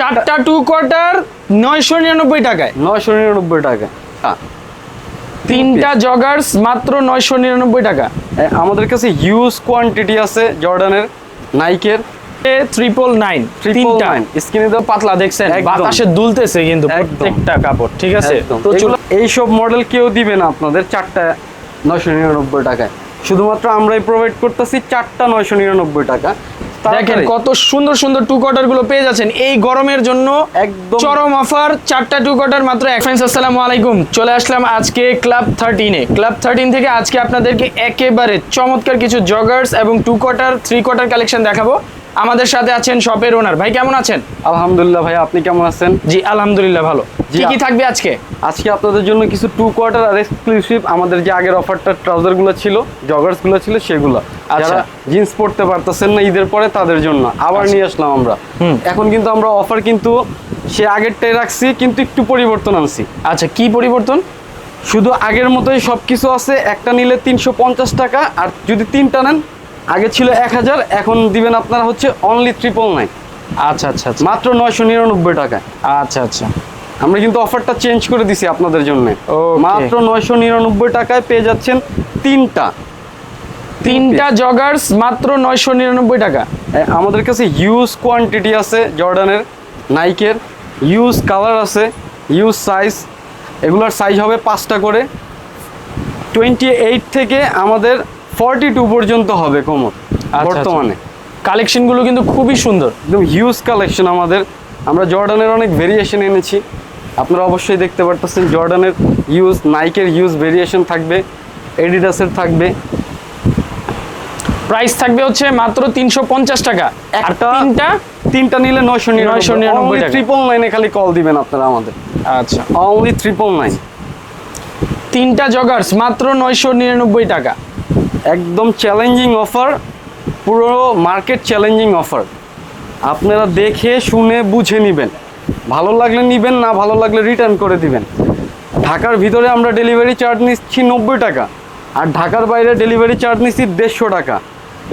চারটা two quarter নয়শো নিরানব্বই টাকায়। নয়শো নিরানব্বই টাকা। তিনটা জগার্স মাত্র নয়শো নিরানব্বই টাকা। আমাদের কাছে হিউজ কোয়ান্টিটি আছে জর্ডানের নাইকের ট্রিপল নাইন তিনটা। স্ক্রিনে দেওয়া পাতলা দেখছেন। বাতাসে দুলতেছে কিন্তু। প্রত্যেকটা কাপড় ঠিক আছে? তো চলো এইসব মডেল কেউ দিবে না আপনাদের চারটা নয়শো নিরানব্বই টাকায়। শুধুমাত্র আমরাই প্রোভাইড করতেছি চারটা নয়শো নিরানব্বই টাকা। দেখেন কত সুন্দর সুন্দর টু কোয়ার্টারগুলো পেয়ে যাচ্ছেন। এই গরমের জন্য একদম। চরম অফার চারটা টু কোয়ার্টার মাত্র। এক ফ্রেন্ডস আসসালামু আলাইকুম। চলে আসলাম আজকে ক্লাব থার্টিনে ক্লাব থার্টিন থেকে আজকে আপনাদেরকে একেবারে চমৎকার কিছু জগার্স এবং two quarter three quarter collection দেখাবো। আমাদের সাথে আছেন শপের ওনার ভাই কেমন আছেন? আলহামদুলিল্লাহ ভাই আপনি কেমন আছেন? জি আলহামদুলিল্লাহ ভালো। কি কি থাকবে আজকে? আজকে আপনাদের জন্য কিছু টু কোয়ার্টার আর এক্সক্লুসিভ আমাদের যে আগের অফারটা ট্রাউজারগুলো ছিল জগার্সগুলো ছিল সেগুলো। যারা জিন্স পরতে পারতেছেন না ঈদের পরে তাদের জন্য আবার নিয়ে আসলাম আমরা। এখন কিন্তু আমরা অফার কিন্তু সে আগেরটাই রাখছি কিন্তু একটু পরিবর্তন আনছি। আচ্ছা কি পরিবর্তন? শুধু আগের মতোই সব কিছু আছে একটা নিলে তিনশো পঞ্চাশ টাকা আর যদি তিনটা নেন আগে ছিল এক হাজার এখন দিবেন আপনারা হচ্ছে অনলি ট্রিপল নাইন আচ্ছা আচ্ছা আচ্ছা। মাত্র নয়শো নিরানব্বই টাকা। আচ্ছা আচ্ছা। আমরা কিন্তু অফারটা চেঞ্জ করে দিছি আপনাদের জন্য. মাত্র নয়শো নিরানব্বই টাকায় পেয়ে যাচ্ছেন তিনটা। তিনটা জগার্স মাত্র নয়শো নিরানব্বই টাকা। আমাদের কাছে হিউজ কোয়ান্টিটি আছে জর্ডানের নাইকের ইউজ কালার আছে ইউজ সাইজ এগুলোর সাইজ হবে পাঁচটা করে। টোয়েন্টি এইট থেকে আমাদের ফর্টি টু পর্যন্ত হবে কোমর আচ্ছা। বর্তমানে। কালেকশনগুলো কিন্তু খুবই সুন্দর। একদম হিউজ কালেকশন আমাদের। আমরা জর্ডানের অনেক ভেরিয়েশন এনেছি। আপনারা অবশ্যই দেখতে পারতেছেন জর্ডানের ইউজ নাইকের ইউজ ভেরিয়েশন থাকবে এডিডাসের থাকবে। প্রাইস থাকবে হচ্ছে মাত্র তিনশো পঞ্চাশ টাকা। আর একটা তিনটা? তিনটা নিলে নয়শো নিরানব্বই 999 ট্রিপল নাইনে খালি কল দিবেন আপনারা আমাদের। আচ্ছা। অনলি ট্রিপল নাইন তিনটা জগার্স মাত্র নয়শো নিরানব্বই টাকা। একদম চ্যালেঞ্জিং অফার পুরো মার্কেট চ্যালেঞ্জিং অফার আপনারা দেখে শুনে বুঝে নেবেন। ভালো লাগলে নেবেন না ভালো লাগলে রিটার্ন করে দিবেন। ঢাকার ভিতরে আমরা ডেলিভারি চার্জ নিচ্ছি নব্বই টাকা। আর ঢাকার বাইরে ডেলিভারি চার্জ নিচ্ছি দেড়শো টাকা।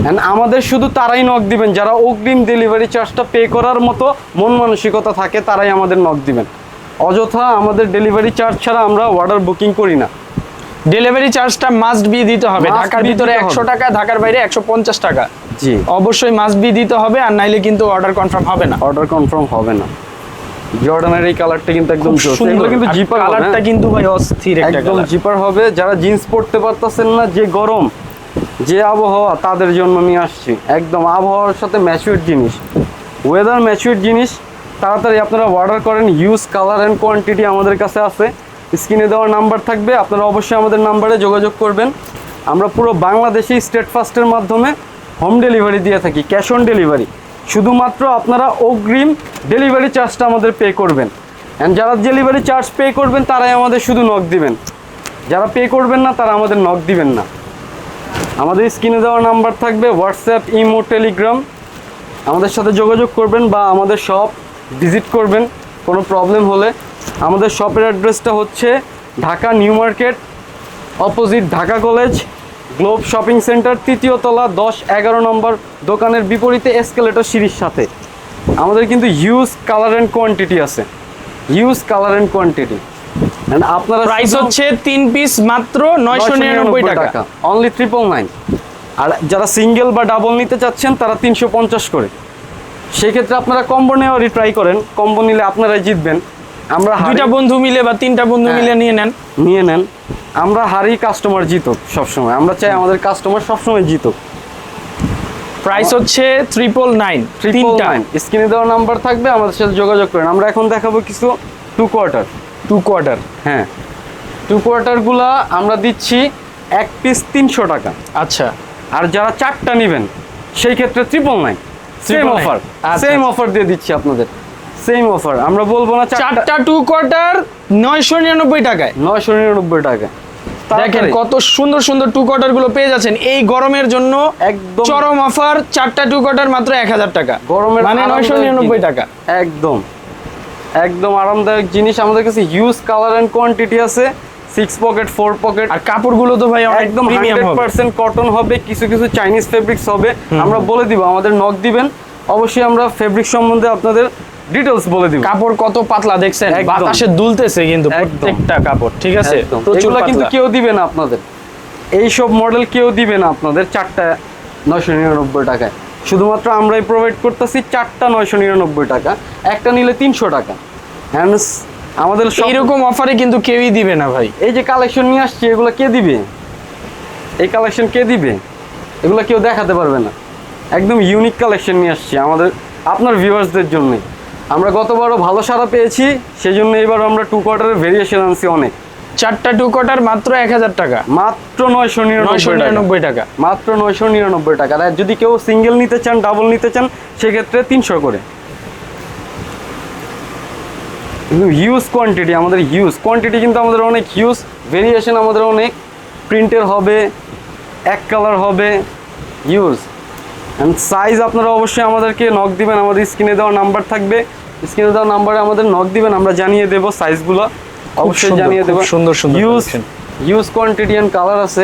আমাদের শুধু তারাই নক দিবেন। যারা অগ্রিম ডেলিভারি চার্জটা পে করার মতো মন মানসিকতা থাকে তারাই আমাদের নক দিবেন। অযথা আমাদের ডেলিভারি চার্জ ছাড়া আমরা অর্ডার বুকিং করি না। ডেলিভারি চার্জটা মাস্ট বি দিতে হবে। ঢাকার ভিতরে একশো টাকা ঢাকার বাইরে একশো পঞ্চাশ টাকা। জি। অবশ্যই মাস্ট বি দিতে হবে আর নাইলে কিন্তু অর্ডার কনফার্ম হবে না। অর্ডার কনফার্ম হবে না। জর্ডানের এই কালারটা কিন্তু একদম সুন্দর। কিন্তু জিপার কালারটা কিন্তু ভাই অস্থির একদম জিপার হবে। যারা জিন্স পরতে পারতেছেন না যে গরম যে আবহাওয়া তাদের জন্য নিয়ে আসছি, একদম আবহাওয়ার সাথে ম্যাচিউর জিনিস। ওয়েদার ম্যাচিউর জিনিস, তাড়াতাড়ি আপনারা অর্ডার করেন ইউজ কালার অ্যান্ড কোয়ান্টিটি আমাদের কাছে আছে। স্ক্রিনে দেওয়ার নাম্বার থাকবে, আপনারা অবশ্যই আমাদের নাম্বারে যোগাযোগ করবেন। আমরা পুরো বাংলাদেশে স্টেট ফাস্টের মাধ্যমে হোম ডেলিভারি দিয়ে থাকি ক্যাশ অন ডেলিভারি শুধুমাত্র আপনারা অগ্রিম ডেলিভারি চার্জটা আমাদের পে করবেন। অ্যান্ড যারা ডেলিভারি চার্জ পে করবেন, তারাই আমাদের শুধু নক দিবেন। যারা পে করবেন না, তারা আমাদের নক দিবেন না। আমাদের স্ক্রিনে দেওয়া নাম্বার থাকবে হোয়াটসঅ্যাপ, ইমো, টেলিগ্রাম। আমাদের সাথে যোগাযোগ করবেন বা আমাদের শপ ভিজিট করবেন, কোনো প্রবলেম হলে। আমাদের শপের অ্যাড্রেসটা হচ্ছে Dhaka new market, opposite Dhaka college, globe shopping centre, তৃতীয় তলা, দশ, এগারো নম্বর দোকানের বিপরীতে এসকেলেটর সিঁড়ির সাথে। আমাদের কিন্তু হিউজ কালার অ্যান্ড কোয়ান্টিটি আছে। হিউজ কালার অ্যান্ড কোয়ান্টিটি আপনারা প্রাইস হচ্ছে তিন পিস মাত্র নয়শো নিরানব্বই টাকা। অনলি ট্রিপল নাইন আর যারা সিঙ্গেল বা ডাবল নিতে চাচ্ছেন তারা তিনশো পঞ্চাশ করে। সেক্ষেত্রে আপনারা কম্বো নেওয়ারই ট্রাই করেন। কম্বো নিলে আপনারাই জিতবেন। আমরা দুইটা বন্ধু মিলে বা তিনটা বন্ধু হ্যাঁ। মিলে নিয়ে নেন। নিয়ে নেন। আমরা হারি কাস্টমার জিতুক সবসময়। আমরা চাই আমাদের কাস্টমার সবসময় জিতুক। প্রাইস হচ্ছে ট্রিপল নাইন ট্রিপল নাইন স্ক্রিনে দেওয়া নাম্বার থাকবে আমাদের সাথে যোগাযোগ করেন। আমরা এখন দেখাবো কিছু টু কোয়ার্টার টু কোয়ার্টার হ্যাঁ। টু কোয়ার্টারগুলা আমরা দিচ্ছি এক পিস তিনশো টাকা। আচ্ছা। আর যারা চারটা নেবেন সেই ক্ষেত্রে triple nine same offer same. Offer দিয়ে দিচ্ছি আপনাদের। সেম অফার আমরা বলব না চারটা টু কোয়ার্টার নয়শো নিরানব্বই টাকায়। নয়শো নিরানব্বই টাকা দেখেন। কত সুন্দর সুন্দর টু কোয়ার্টারগুলো পেয়ে যাচ্ছেন। এই গরমের জন্য একদম। চরম অফার চারটা টু কোয়ার্টার মাত্র এক হাজার টাকা। গরমের মানে নয়শো নিরানব্বই টাকা। একদম। একদম আরামদায়ক জিনিস। আমাদের কাছে হিউজ কালার অ্যান্ড কোয়ান্টিটি আছে। সিক্স পকেট ফোর পকেট আর কাপড়গুলো তো ভাই একদম হান্ড্রেড পার্সেন্ট কটন হবে কিছু কিছু চাইনিজ ফেব্রিক্স হবে। আমরা বলে দিব আমাদের নক দিবেন। অবশ্যই আমরা ফেব্রিক সম্বন্ধে আপনাদের ডিটেলস বলে দিব। কাপড় কত পাতলা দেখছেন। বাতাসে দুলতেছে কিন্তু। প্রত্যেকটা কাপড় ঠিক আছে? এগুলা কিন্তু কেউ দিবে না আপনাদের। এইসব মডেল কেউ দিবে না আপনাদের চারটা নয়শো নিরানব্বই টাকায়। শুধুমাত্র আমরাই প্রোভাইড করতেছি চারটা নয়শো নিরানব্বই টাকা একটা নিলে তিনশো টাকা। And আমাদের এইরকম অফারে কিন্তু কেউই দিবে না ভাই। এই যে কালেকশন নিয়ে আসছি এগুলো কে দিবে? এই কালেকশন কে দিবে? এগুলো কেউ দেখাতে পারবে না। একদম ইউনিক কালেকশন নিয়ে আসছি আমাদের আপনার ভিউয়ার্সদের জন্যে। আমরা গতবারও ভালো সারা পেয়েছি সেই জন্য এবার আমরা টু কোয়ার্টারের ভেরিয়েশন আনছি অনেক। চারটা টু কোয়ার্টার মাত্র এক হাজার টাকা। মাত্র নয়শো নিরানব্বই টাকা। মাত্র নয়শো নিরানব্বই টাকা। আর যদি কেউ সিঙ্গেল নিতে চান ডাবল নিতে চান সেক্ষেত্রে তিনশো করে। হিউজ কোয়ান্টিটি আমাদের হিউজ কোয়ান্টিটি কিন্তু আমাদের অনেক হিউজ ভেরিয়েশন আমাদের অনেক। প্রিন্টের হবে এক কালার হবে হিউজ অ্যান্ড সাইজ আপনারা অবশ্যই আমাদেরকে নক দিবেন। আমাদের স্ক্রিনে দেওয়া নাম্বার থাকবে। স্ক্রিনে দেওয়া নাম্বারে আমাদের নক দিবেন। আমরা জানিয়ে দেবো সাইজগুলো অবশ্যই জানিয়ে দেবো। সুন্দর সুন্দর collection। Huge quantity and colour আছে।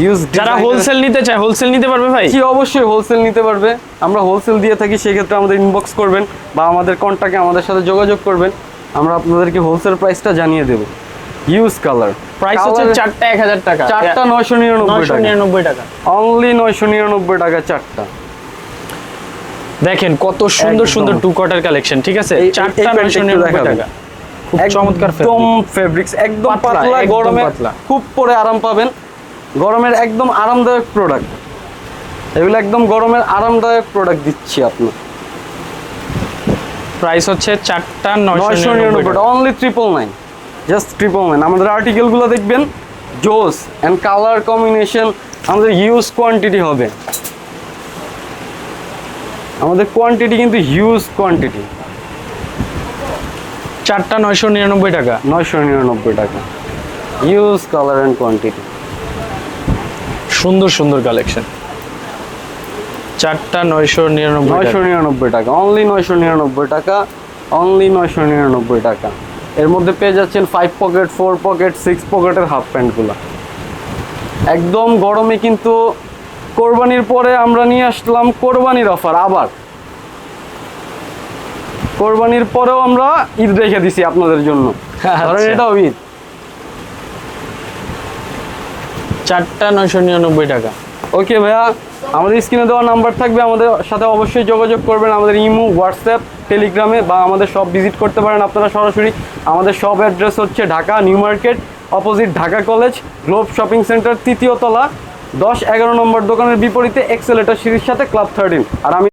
হিউজ যারা হোলসেল নিতে চায় হোলসেল নিতে পারবে ভাই? জি অবশ্যই হোলসেল নিতে পারবে। আমরা হোলসেল দিয়ে থাকি সেক্ষেত্রে আমাদের ইনবক্স করবেন বা আমাদের কন্ট্যাক্টে আমাদের সাথে যোগাযোগ করবেন। আমরা আপনাদেরকে হোলসেল প্রাইসটা জানিয়ে দেবো। ইউজ কালার প্রাইস হচ্ছে চারটা এক হাজার টাকা। চারটা নয়শো নিরানব্বই নয়শো টাকা। নিরানব্বই টাকা। অনলি নয়শো নিরানব্বই টাকা চারটা। দেখেন কত সুন্দর সুন্দর টু কোয়ার্টার কালেকশন ঠিক আছে? চারটা নয়শো নিরানব্বই টাকা। খুব একদম ফেব্রিক্স একদম পাতলা, পাতলা গরমে খুব পরে আরাম পাবেন। গরমের একদম আরামদায়ক প্রোডাক্ট এগুলো একদম গরমের আরামদায়ক প্রোডাক্ট দিচ্ছি আপনার। প্রাইস হচ্ছে চারটা নয়শো নিরানব্বই নিরানব্বই only triple nine just triple nine আমাদের আর্টিকেলগুলো দেখবেন জোস অ্যান্ড কালার কম্বিনেশন আমাদের হিউজ কোয়ান্টিটি হবে। আমাদের কোয়ান্টিটি কিন্তু হিউজ কোয়ান্টিটি চারটা নয়শো নিরানব্বই টাকা। নয়শো নিরানব্বই টাকা। ইউজ কালার অ্যান্ড কোয়ান্টিটি সুন্দর সুন্দর কালেকশন চারটা নয়শো নিরানব্বই নয়শো নিরানব্বই টাকা। অনলি নয়শো নিরানব্বই টাকা। অনলি নয়শো নিরানব্বই টাকা। এর মধ্যে পেয়ে যাচ্ছেন five pocket four pocket six পকেটের হাফ প্যান্টগুলো একদম গরমে কিন্তু কোরবানির পরে আমরা নিয়ে আসলাম কোরবানির অফার আবার। কোরবানির পরেও আমরা ঈদ রেখে দিছি আপনাদের জন্য। ধরেন আচ্ছা। এটাও ঈদ। চারটা নয়শো নিরানব্বই টাকা। ওকে ভাইয়া আমাদের স্ক্রিনে দেওয়া নাম্বার থাকবে আমাদের সাথে অবশ্যই যোগাযোগ করবেন আমাদের ইমো হোয়াটসঅ্যাপ টেলিগ্রামে বা আমাদের সব ভিজিট করতে পারেন আপনারা সরাসরি। আমাদের সব অ্যাড্রেস হচ্ছে Dhaka new market opposite Dhaka college globe shopping centre তৃতীয় তলা দশ এগারো নম্বর দোকানের বিপরীতে এক্সেলেটার সিরিজ সাথে ক্লাব থার্টিন। আর আমি